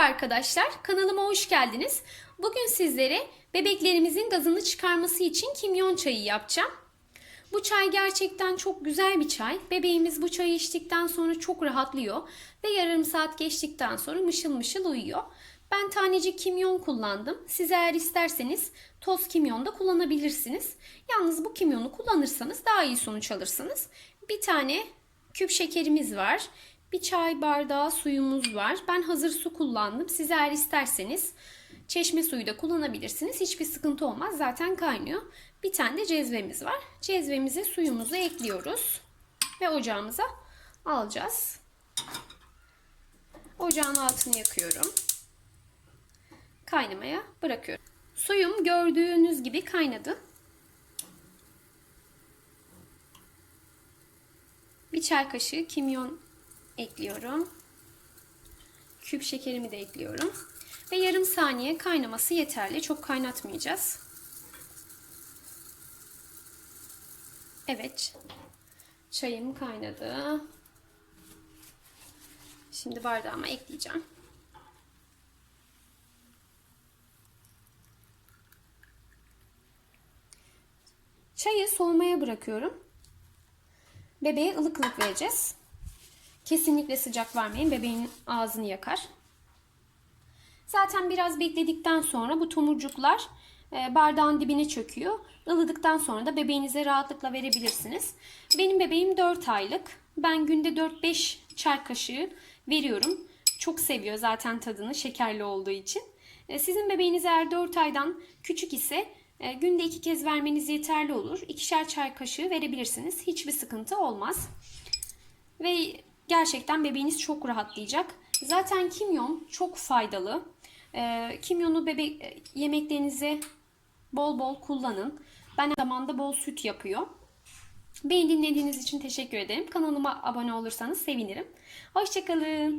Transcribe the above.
arkadaşlar, kanalıma hoş geldiniz. Bugün sizlere bebeklerimizin gazını çıkarması için kimyon çayı yapacağım. Bu çay gerçekten çok güzel bir çay. Bebeğimiz bu çayı içtikten sonra çok rahatlıyor ve yarım saat geçtikten sonra mışıl mışıl uyuyor. Ben tanecik kimyon kullandım. Siz eğer isterseniz toz kimyon da kullanabilirsiniz. Yalnız bu kimyonu kullanırsanız daha iyi sonuç alırsınız. Bir tane küp şekerimiz var. Bir çay bardağı suyumuz var. Ben hazır su kullandım. Siz eğer isterseniz çeşme suyu da kullanabilirsiniz. Hiçbir sıkıntı olmaz. Zaten kaynıyor. Bir tane de cezvemiz var. Cezvemize suyumuzu ekliyoruz. Ve ocağımıza alacağız. Ocağın altını yakıyorum. Kaynamaya bırakıyorum. Suyum gördüğünüz gibi kaynadı. Bir çay kaşığı kimyon ekliyorum. Küp şekerimi de ekliyorum. Ve yarım saniye kaynaması yeterli. Çok kaynatmayacağız. Evet. Çayım kaynadı. Şimdi bardağıma ekleyeceğim. Çayı soğumaya bırakıyorum. Bebeğe ılık ılık vereceğiz. Kesinlikle sıcak vermeyin. Bebeğin ağzını yakar. Zaten biraz bekledikten sonra bu tomurcuklar e, bardağın dibine çöküyor. Ilıdıktan sonra da bebeğinize rahatlıkla verebilirsiniz. Benim bebeğim 4 aylık. Ben günde 4-5 çay kaşığı veriyorum. Çok seviyor zaten tadını şekerli olduğu için. E, sizin bebeğiniz eğer 4 aydan küçük ise e, günde 2 kez vermeniz yeterli olur. İkişer çay kaşığı verebilirsiniz. Hiçbir sıkıntı olmaz. Ve gerçekten bebeğiniz çok rahatlayacak. Zaten kimyon çok faydalı. E, kimyonu bebek e, yemeklerinize bol bol kullanın. Ben zamanda bol süt yapıyor. Beni dinlediğiniz için teşekkür ederim. Kanalıma abone olursanız sevinirim. Hoşçakalın.